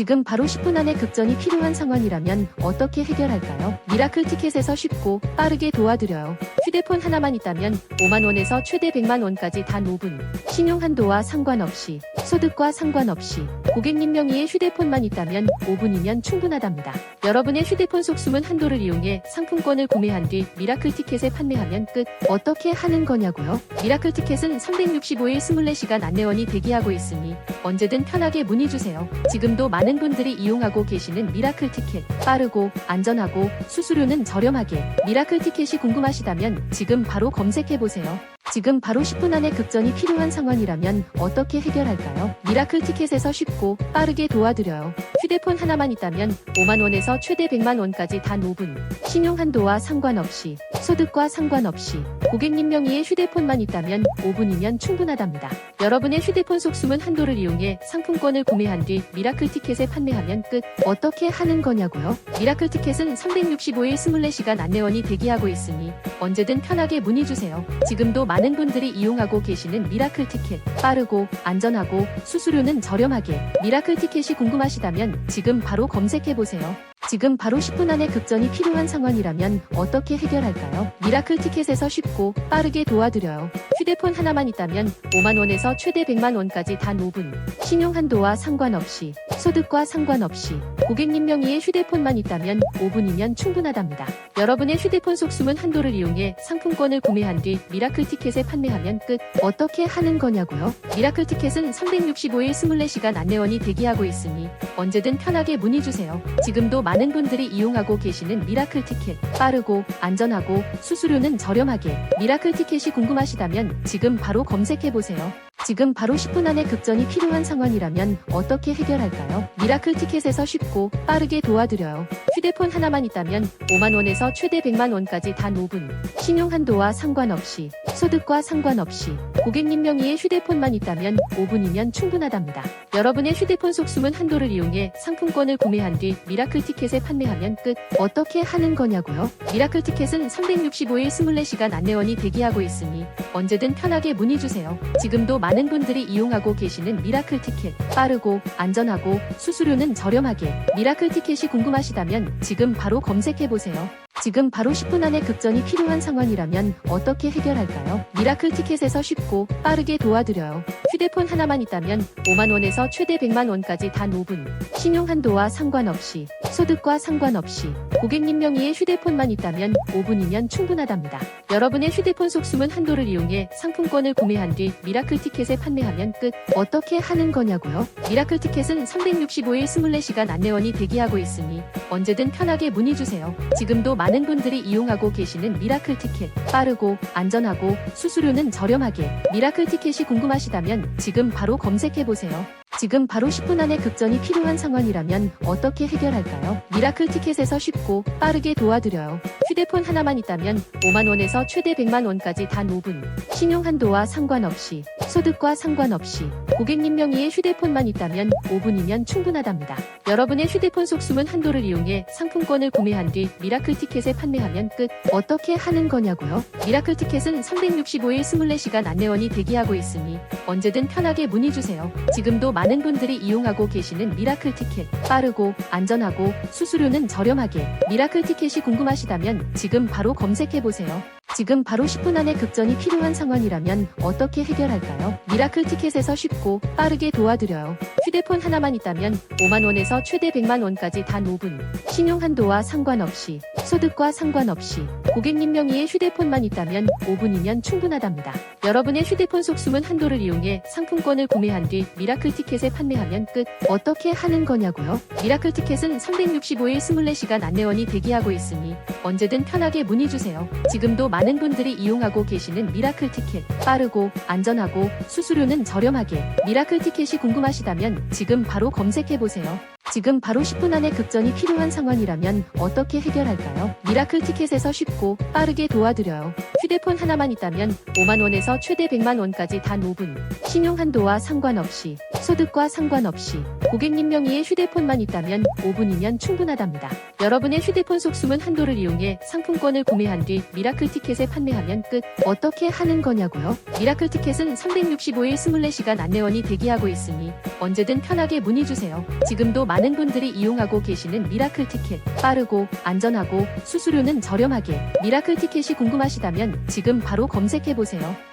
지금 바로 10분 안에 급전이 필요한 상황이라면 어떻게 해결할까요? 미라클 티켓에서 쉽고 빠르게 도와드려요. 휴대폰 하나만 있다면 5만원에서 최대 100만원까지 단 5분. 신용 한도와 상관없이, 소득과 상관없이, 고객님 명의의 휴대폰만 있다면 5분이면 충분하답니다. 여러분의 휴대폰 속수문 한도를 이용해 상품권을 구매한 뒤 미라클 티켓에 판매하면 끝. 어떻게 하는 거냐고요? 미라클 티켓은 365일 24시간 안내원이 대기하고 있으니 언제든 편하게 문의주세요. 지금도 많은 분들이 이용하고 계시는 미라클 티켓. 빠르고 안전하고 수수료는 저렴하게 미라클 티켓이 궁금하시다면 지금 바로 검색해보세요. 지금 바로 10분 안에 급전이 필요한 상황이라면 어떻게 해결할까요? 미라클 티켓에서 쉽고 빠르게 도와드려요. 휴대폰 하나만 있다면 5만원에서 최대 100만원까지 단 5분. 신용 한도와 상관없이, 소득과 상관없이, 고객님 명의의 휴대폰만 있다면 5분이면 충분하답니다. 여러분의 휴대폰 속수문 한도를 이용해 상품권을 구매한 뒤 미라클 티켓에 판매하면 끝. 어떻게 하는 거냐고요? 미라클 티켓은 365일 24시간 안내원이 대기하고 있으니 언제든 편하게 문의주세요. 지금도 많은 분들이 이용하고 계시는 미라클 티켓. 빠르고 안전하고 수수료는 저렴하게 미라클 티켓이 궁금하시다면 지금 바로 검색해보세요. 지금 바로 10분 안에 급전이 필요한 상황이라면 어떻게 해결할까요? 미라클 티켓에서 쉽고 빠르게 도와드려요. 휴대폰 하나만 있다면 5만원에서 최대 100만원까지 단 5분. 신용 한도와 상관없이, 소득과 상관없이, 고객님 명의의 휴대폰만 있다면 5분이면 충분하답니다. 여러분의 휴대폰 속수문 한도를 이용해 상품권을 구매한 뒤 미라클 티켓에 판매하면 끝. 어떻게 하는 거냐고요? 미라클 티켓은 365일 24시간 안내원이 대기하고 있으니 언제든 편하게 문의주세요. 지금도 많은 분들이 이용하고 계시는 미라클 티켓. 빠르고 안전하고 수수료는 저렴하게 미라클 티켓이 궁금하시다면 지금 바로 검색해보세요. 지금 바로 10분 안에 급전이 필요한 상황이라면 어떻게 해결할까요? 미라클 티켓에서 쉽고 빠르게 도와드려요. 휴대폰 하나만 있다면 5만원에서 최대 100만원까지 단 5분. 신용 한도와 상관없이, 소득과 상관없이, 고객님 명의의 휴대폰만 있다면 5분이면 충분하답니다. 여러분의 휴대폰 속수문 한도를 이용해 상품권을 구매한 뒤 미라클 티켓에 판매하면 끝. 어떻게 하는 거냐고요? 미라클 티켓은 365일 24시간 안내원이 대기하고 있으니 언제든 편하게 문의 주세요. 지금도 많은 분들이 이용하고 계시는 미라클 티켓. 빠르고 안전하고 수수료는 저렴하게 미라클 티켓이 궁금하시다면 지금 바로 검색해 보세요. 지금 바로 10분 안에 급전이 필요한 상황이라면 어떻게 해결할까요? 미라클 티켓에서 쉽고 빠르게 도와드려요. 휴대폰 하나만 있다면 5만원에서 최대 100만원까지 단 5분. 신용 한도와 상관없이, 소득과 상관없이, 고객님 명의의 휴대폰만 있다면 5분이면 충분하답니다. 여러분의 휴대폰 속수문 한도를 이용해 상품권을 구매한 뒤 미라클 티켓에 판매하면 끝. 어떻게 하는 거냐고요? 미라클 티켓은 365일 24시간 안내원이 대기하고 있으니 언제든 편하게 문의주세요. 지금도 많은 분들이 이용하고 계시는 미라클 티켓. 빠르고 안전하고 수수료는 저렴하게 미라클 티켓이 궁금하시다면 지금 바로 검색해보세요. 지금 바로 10분 안에 급전이 필요한 상황이라면 어떻게 해결할까요? 미라클 티켓에서 쉽고 빠르게 도와드려요. 휴대폰 하나만 있다면 5만원에서 최대 100만원까지 단 5분. 신용 한도와 상관없이, 소득과 상관없이, 고객님 명의의 휴대폰만 있다면 5분이면 충분하답니다. 여러분의 휴대폰 속수문 한도를 이용해 상품권을 구매한 뒤 미라클 티켓에 판매하면 끝. 어떻게 하는 거냐고요? 미라클 티켓은 365일 24시간 안내원이 대기하고 있으니 언제든 편하게 문의주세요. 지금도 많은 분들이 이용하고 계시는 미라클 티켓. 빠르고 안전하고 수수료는 저렴하게 미라클 티켓이 궁금하시다면 지금 바로 검색해보세요. 지금 바로 10분 안에 급전이 필요한 상황이라면 어떻게 해결할까요? 미라클 티켓에서 쉽고 빠르게 도와드려요. 휴대폰 하나만 있다면 5만원에서 최대 100만원까지 단 5분. 신용 한도와 상관없이, 소득과 상관없이, 고객님 명의의 휴대폰만 있다면 5분이면 충분하답니다. 여러분의 휴대폰 속수문 한도를 이용해 상품권을 구매한 뒤 미라클 티켓에 판매하면 끝. 어떻게 하는 거냐고요? 미라클 티켓은 365일 24시간 안내원이 대기하고 있으니 언제든 편하게 문의주세요. 지금도 많은 분들이 이용하고 계시는 미라클 티켓. 빠르고 안전하고 수수료는 저렴하게 미라클 티켓이 궁금하시다면 지금 바로 검색해보세요. 지금 바로 10분 안에 급전이 필요한 상황이라면 어떻게 해결할까요? 미라클 티켓에서 쉽고 빠르게 도와드려요. 휴대폰 하나만 있다면 5만원에서 최대 100만원까지 단 5분. 신용 한도와 상관없이, 소득과 상관없이, 고객님 명의의 휴대폰만 있다면 5분이면 충분하답니다. 여러분의 휴대폰 속수문 한도를 이용해 상품권을 구매한 뒤 미라클 티켓에 판매하면 끝. 어떻게 하는 거냐고요? 미라클 티켓은 365일 24시간 안내원이 대기하고 있으니 언제든 편하게 문의주세요. 지금도 많은 분들이 이용하고 계시는 미라클 티켓. 빠르고 안전하고 수수료는 저렴하게. 미라클 티켓이 궁금하시다면 지금 바로 검색해보세요.